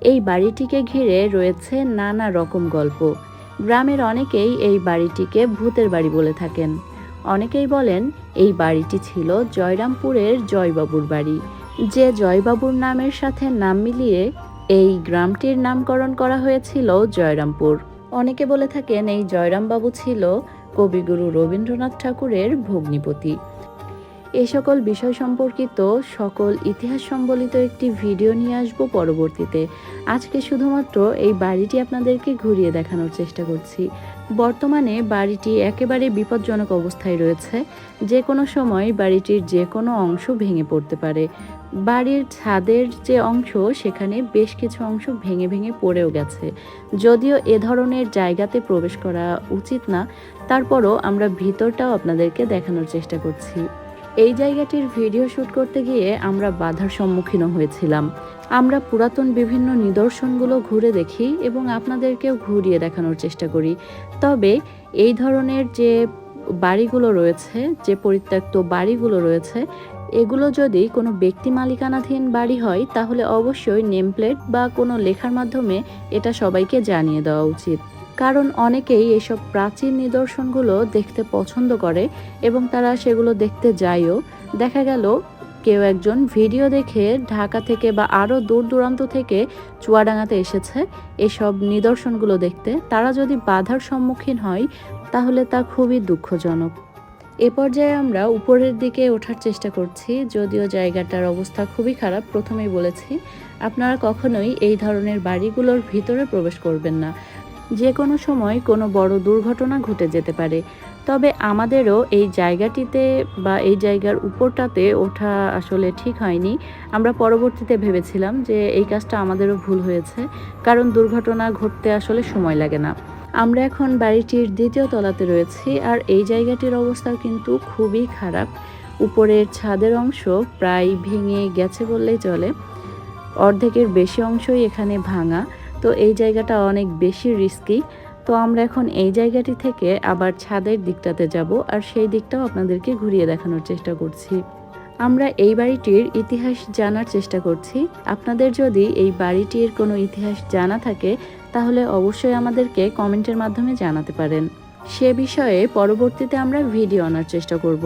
এই বাড়িটিকে ঘিরে রয়েছে নানা রকম গল্প। গ্রামের অনেকেই এই বাড়িটিকে ভূতের বাড়ি বলে থাকেন। অনেকেই বলেন, এই বাড়িটি ছিল জয়রামপুরের জয়বাবুর বাড়ি। যে জয়বাবুর নামের সাথে নাম মিলিয়ে এই গ্রামটির নামকরণ করা হয়েছিল জয়রামপুর। অনেকে বলে থাকেন, এই জয়রামবাবু ছিল কবিগুরু রবীন্দ্রনাথ ঠাকুরের ভগ্নিপতি। এই সকল বিষয় সম্পর্কিত সকল ইতিহাস সম্বলিত একটি ভিডিও নিয়ে আসব পরবর্তীতে। আজকে শুধুমাত্র এই বাড়িটি আপনাদেরকে ঘুরিয়ে দেখানোর চেষ্টা করছি। বর্তমানে বাড়িটি একেবারে বিপজ্জনক অবস্থায় রয়েছে। যে কোনো সময় বাড়িটির যে কোনো অংশ ভেঙে পড়তে পারে। বাড়ির ছাদের যে অংশ, সেখানে বেশ কিছু অংশ ভেঙে ভেঙে পড়েও গেছে। যদিও এ ধরনের জায়গাতে প্রবেশ করা উচিত না, তারপরও আমরা ভিতরটাও আপনাদেরকে দেখানোর চেষ্টা করছি। এই জায়গাটির ভিডিও শ্যুট করতে গিয়ে আমরা বাধার সম্মুখীন হয়েছিলাম। আমরা পুরাতন বিভিন্ন নিদর্শনগুলো ঘুরে দেখি এবং আপনাদেরকেও ঘুরিয়ে দেখানোর চেষ্টা করি। তবে এই ধরনের যে বাড়িগুলো রয়েছে, যে পরিত্যক্ত বাড়িগুলো রয়েছে, এগুলো যদি কোনো ব্যক্তি মালিকানাধীন বাড়ি হয়, তাহলে অবশ্যই নেমপ্লেট বা কোনো লেখার মাধ্যমে এটা সবাইকে জানিয়ে দেওয়া উচিত। কারণ অনেকেই এসব প্রাচীন নিদর্শনগুলো দেখতে পছন্দ করে এবং তারা সেগুলো দেখতে যায়ও। দেখা গেল, কেউ একজন ভিডিও দেখে ঢাকা থেকে বা আরও দূর দূরান্ত থেকে চুয়াডাঙ্গাতে এসেছে এসব নিদর্শনগুলো দেখতে। তারা যদি বাধার সম্মুখীন হয়, তাহলে তা খুবই দুঃখজনক। এ পর্যায়ে আমরা উপরের দিকে ওঠার চেষ্টা করছি, যদিও জায়গাটার অবস্থা খুবই খারাপ, প্রথমেই বলেছি, আপনারা কখনোই এই ধরনের বাড়িগুলোর ভিতরে প্রবেশ করবেন না। যে কোনো সময় কোনো বড় দুর্ঘটনা ঘটে যেতে পারে। তবে আমাদেরও এই জায়গাটিতে বা এই জায়গার উপরটাতে ওঠা আসলে ঠিক হয়নি। আমরা পরবর্তীতে ভেবেছিলাম যে এই কাজটা আমাদেরও ভুল হয়েছে, কারণ দুর্ঘটনা ঘটতে আসলে সময় লাগে না। আমরা এখন বাড়িটির দ্বিতীয় তলাতে রয়েছি আর এই জায়গাটির অবস্থা কিন্তু খুবই খারাপ। উপরের ছাদের অংশ প্রায় ভেঙে গেছে বললেই চলে। অর্ধেকের বেশি অংশই এখানে ভাঙা। তো এই জায়গাটা অনেক বেশি রিস্কি তো আমরা এখন এই জায়গাটি থেকে আবার ছাদের দিকটাতে যাব আর সেই দিকটাও আপনাদেরকে ঘুরিয়ে দেখানোর চেষ্টা করছি। আমরা এই বাড়িটির ইতিহাস জানার চেষ্টা করছি। আপনাদের যদি এই বাড়িটির কোনো ইতিহাস জানা থাকে, তাহলে অবশ্যই আমাদেরকে কমেন্টের মাধ্যমে জানাতে পারেন। সে বিষয়ে পরবর্তীতে আমরা ভিডিও আনার চেষ্টা করব।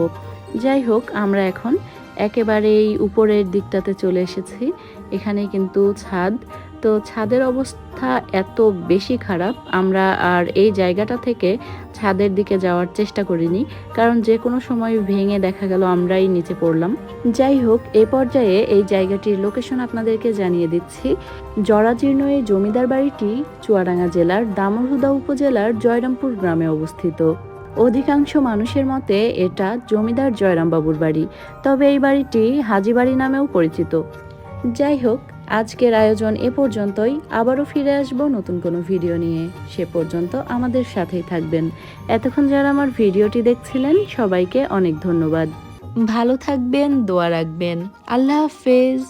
যাই হোক, আমরা এখন একেবারেই উপরের দিকটাতে চলে এসেছি। এখানে কিন্তু ছাদ। তো ছাদের অবস্থা এত বেশি খারাপ, আমরা আর এই জায়গাটা থেকে ছাদের দিকে যাওয়ার চেষ্টা করিনি। কারণ যে কোনো সময় ভেঙে দেখা গেল, আমরাই নিচে পড়লাম। যাই হোক, এ পর্যায়ে এই জায়গাটির লোকেশন আপনাদেরকে জানিয়ে দিচ্ছি। জরাজীর্ণ এই জমিদার বাড়িটি চুয়াডাঙ্গা জেলার দামরহুদা উপজেলার জয়রামপুর গ্রামে অবস্থিত। অধিকাংশ মানুষের মতে এটা জমিদার জয়রামবাবুর বাড়ি, তবে এই বাড়িটি হাজিবাড়ি নামেও পরিচিত। যাই হোক, আজকের আয়োজন এ পর্যন্তই। আবারও ফিরে আসব নতুন কোনো ভিডিও নিয়ে। সে পর্যন্ত আমাদের সাথেই থাকবেন। এতক্ষণ যারা আমার ভিডিওটি দেখছিলেন, সবাইকে অনেক ধন্যবাদ। ভালো থাকবেন, দোয়া রাখবেন। আল্লাহ হাফেজ।